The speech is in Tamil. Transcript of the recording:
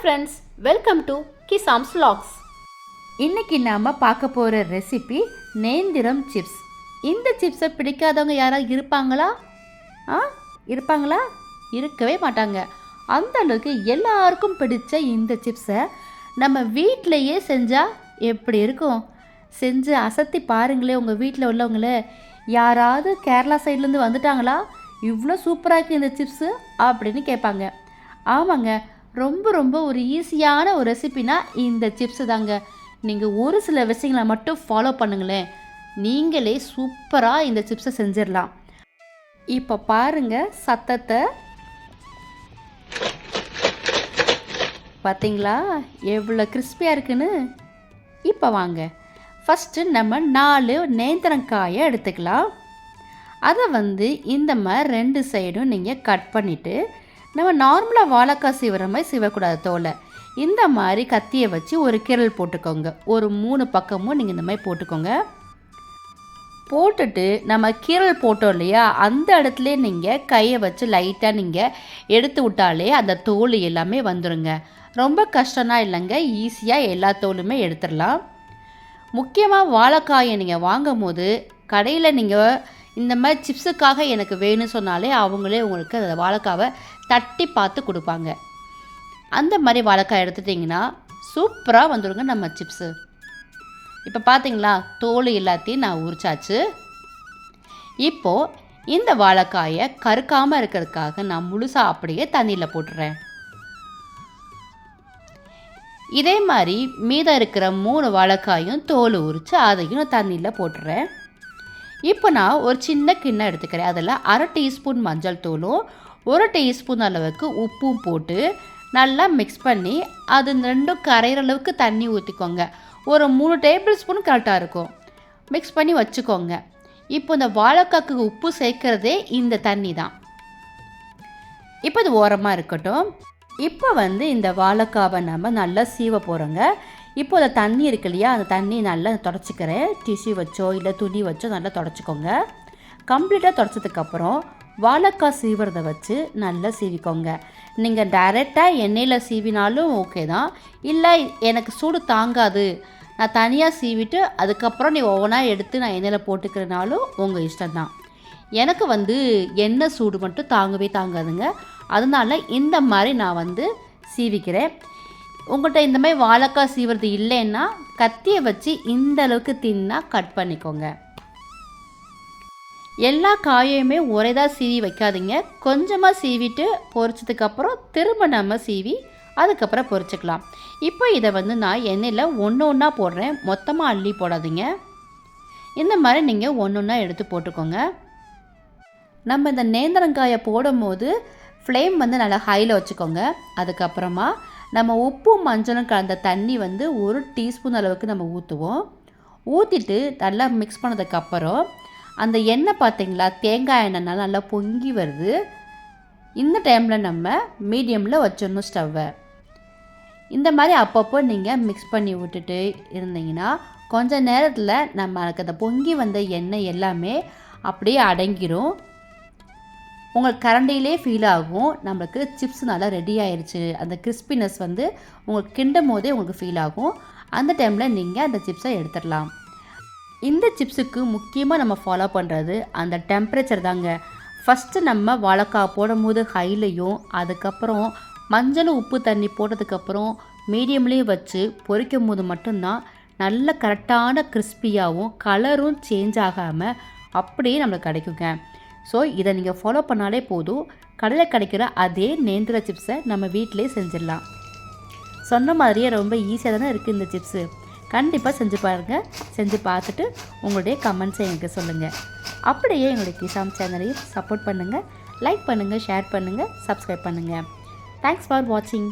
ஃப்ரெண்ட்ஸ் வெல்கம் டு கிசாம்ஸ் லாக்ஸ் இன்னைக்கு நாம் பார்க்க போகிற ரெசிபி நேந்திரம் சிப்ஸ் இந்த சிப்ஸை பிடிக்காதவங்க யாராவது இருப்பாங்களா? ஆ? இருப்பாங்களா? இருக்கவே மாட்டாங்க. அந்த அளவுக்கு எல்லாருக்கும் பிடிச்ச இந்த சிப்ஸை நம்ம வீட்டிலையே செஞ்சால் எப்படி இருக்கும்? செஞ்சு அசத்தி பாருங்களே உங்கள் வீட்டில் உள்ளவங்கள. யாராவது கேரளா சைட்லேருந்து வந்துட்டாங்களா? இவ்வளோ சூப்பராக இருக்குது இந்த சிப்ஸு அப்படின்னு கேட்பாங்க. ஆமாங்க ரொம்ப ரொம்ப ஒரு ஈஸியான ஒரு ரெசிபினா இந்த சிப்ஸு தாங்க. நீங்கள் ஒரு சில விஷயங்களை மட்டும் ஃபாலோ பண்ணுங்களேன். நீங்களே சூப்பராக இந்த சிப்ஸை செஞ்சிடலாம். இப்போ பாருங்கள் சத்தத்தை. பார்த்தீங்களா எவ்வளோ கிறிஸ்பியாக இருக்குன்னு? இப்போ வாங்க. ஃபஸ்ட்டு நம்ம நாலு நேந்திரங்காயை எடுத்துக்கலாம். அதை வந்து இந்த மாதிரி ரெண்டு சைடும் நீங்கள் கட் பண்ணிவிட்டு நம்ம நார்மலாக வாழைக்காய் சீவுற மாதிரி சீவக்கூடாது தோலை. இந்த மாதிரி கத்தியை வச்சு ஒரு கிரல் போட்டுக்கோங்க. ஒரு மூணு பக்கமும் நீங்கள் இந்த மாதிரி போட்டுக்கோங்க. போட்டுட்டு நம்ம கீரல் போட்டோம் இல்லையா அந்த இடத்துல நீங்கள் கையை வச்சு லைட்டாக நீங்கள் எடுத்து விட்டாலே அந்த தோல் எல்லாமே வந்துடுங்க ரொம்ப கஷ்டம்னா இல்லைங்க ஈஸியாக எல்லா தோலுமே எடுத்துடலாம். முக்கியமாக வாழைக்காயை நீங்கள் வாங்கும் போது கடையில் நீங்கள் இந்த மாதிரி சிப்ஸுக்காக எனக்கு வேணும்னு சொன்னாலே அவங்களே உங்களுக்கு அந்த வாழைக்காவை தட்டி பார்த்து கொடுப்பாங்க. அந்த மாதிரி வாழைக்காய் எடுத்துட்டிங்கன்னா சூப்பராக வந்துடுங்க நம்ம சிப்ஸு. இப்போ பார்த்தீங்களா தோல் எல்லாத்தையும் நான் உரிச்சாச்சு. இப்போது இந்த வாழைக்காயை கருக்காமல் இருக்கிறதுக்காக நான் முழுசாக அப்படியே தண்ணியில் போட்டுறேன். இதே மாதிரி மீதம் இருக்கிற மூணு வாழைக்காயும் தோல் உரித்து அதையும் நான் தண்ணியில் போட்டுறேன். இப்போ நான் ஒரு சின்ன கிண்ணம் எடுத்துக்கிறேன். அதில் அரை டீஸ்பூன் மஞ்சள் தூளும் ஒரு டீஸ்பூன் அளவுக்கு உப்பும் போட்டு நல்லா மிக்ஸ் பண்ணி அது ரெண்டும் கரையிற அளவுக்கு தண்ணி ஊற்றிக்கோங்க ஒரு மூணு டேபிள் ஸ்பூன் கரெக்டாக இருக்கும். மிக்ஸ் பண்ணி வச்சுக்கோங்க. இப்போ இந்த வாழைக்காக்கு உப்பு சேர்க்குறதே இந்த தண்ணி தான். இப்போ இது ஓரமாக இருக்கட்டும். இப்போ வந்து இந்த வாழைக்காவை நம்ம நல்லா சீவ போகிறோங்க இப்போ அந்த தண்ணி இருக்கு இல்லையா அந்த தண்ணி நல்லா தொடச்சிக்கிறேன். டிஷ்யூ வச்சோ இல்லை துணி வச்சோ நல்லா தொடச்சிக்கோங்க. கம்ப்ளீட்டாக தொடச்சதுக்கப்புறம் வாழைக்காய் சீவுறதை வச்சு நல்லா சீவிக்கோங்க. நீங்கள் டைரெக்டாக எண்ணெயில் சீவினாலும் ஓகே தான். இல்லை எனக்கு சூடு தாங்காது. நான் தனியாக சீவிட்டு அதுக்கப்புறம் நீ ஒவ்வொன்றா எடுத்து நான் எண்ணெயில் போட்டுக்கிறனாலும் உங்கள் இஷ்டம்தான் எனக்கு வந்து எண்ணெய் சூடு மட்டும் தாங்கவே தாங்காதுங்க. அதனால இந்த மாதிரி நான் வந்து சீவிக்கிறேன். உங்கள்கிட்ட இந்த மாதிரி வாழைக்காய் சீவுறது இல்லைன்னா கத்தியை வச்சு இந்த அளவுக்கு தின்னா கட் பண்ணிக்கோங்க. எல்லா காயையுமே ஒரேதாக சீவி வைக்காதீங்க. கொஞ்சமாக சீவிட்டு பொறிச்சதுக்கப்புறம் திரும்ப நம்ம சீவி அதுக்கப்புறம் பொறிச்சிக்கலாம் இப்போ இதை வந்து நான் எண்ணெயில் ஒன்று ஒன்றா போடுறேன். மொத்தமாக அள்ளி போடாதீங்க. இந்த மாதிரி நீங்கள் ஒன்று ஒன்றா எடுத்து போட்டுக்கோங்க. நம்ம இந்த நேந்திரங்காயை போடும்போது ஃப்ளேம் வந்து நல்லா ஹையில் வச்சுக்கோங்க. அதுக்கப்புறமா நம்ம உப்பும் மஞ்சளும் கலந்த தண்ணி வந்து ஒரு டீஸ்பூன் அளவுக்கு நம்ம ஊற்றுவோம் ஊற்றிட்டு நல்லா மிக்ஸ் பண்ணதுக்கப்புறம் அந்த எண்ணெய் பார்த்திங்களா தேங்காய் எண்ணெய்னால நல்லா பொங்கி வருது. இந்த டைமில் நம்ம மீடியமில் வச்சிடணும் ஸ்டவ்வை இந்த மாதிரி அப்பப்போ நீங்கள் மிக்ஸ் பண்ணி விட்டுட்டு இருந்தீங்கன்னா கொஞ்ச நேரத்தில் நம்மளுக்கு அந்த பொங்கி வந்த எண்ணெய் எல்லாமே அப்படியே அடங்கிரும். உங்களுக்கு கரண்டியிலே ஃபீல் ஆகும். நம்மளுக்கு சிப்ஸ் நல்லா ரெடி ஆயிடுச்சு அந்த கிறிஸ்பினஸ் வந்து உங்களுக்கு கிண்டும் போதே உங்களுக்கு ஃபீல் ஆகும். அந்த டைமில் நீங்கள் அந்த சிப்ஸை எடுத்துடலாம். இந்த சிப்ஸுக்கு முக்கியமாக நம்ம ஃபாலோ பண்ணுறது அந்த டெம்பரேச்சர் தாங்க. ஃபஸ்ட்டு நம்ம வாழைக்காய் போடும்போது ஹைலையும் அதுக்கப்புறம் மஞ்சள் உப்பு தண்ணி போட்டதுக்கப்புறம் மீடியம்லேயும் வச்சு பொரிக்கும் போது மட்டும்தான் நல்ல கரெக்டான கிறிஸ்பியாகவும் கலரும் சேஞ்ச் ஆகாமல் அப்படியே நம்மளுக்கு கிடைக்குங்க. ஸோ இதை நீங்கள் ஃபாலோ பண்ணாலே போதும். கடையில் கிடைக்கிற அதே நேந்திர சிப்ஸை நம்ம வீட்டிலே செஞ்சிடலாம். சொன்ன மாதிரியே ரொம்ப ஈஸியாக தானே இருக்குது இந்த சிப்ஸு கண்டிப்பாக செஞ்சு பாருங்கள் செஞ்சு பார்த்துட்டு உங்களுடைய கமெண்ட்ஸை எனக்கு சொல்லுங்கள் அப்படியே எங்களுடைய கிசாம் சேனலையும் சப்போர்ட் பண்ணுங்கள் லைக் பண்ணுங்கள் ஷேர் பண்ணுங்கள் சப்ஸ்கிரைப் பண்ணுங்கள் தேங்க்ஸ் ஃபார் வாட்சிங்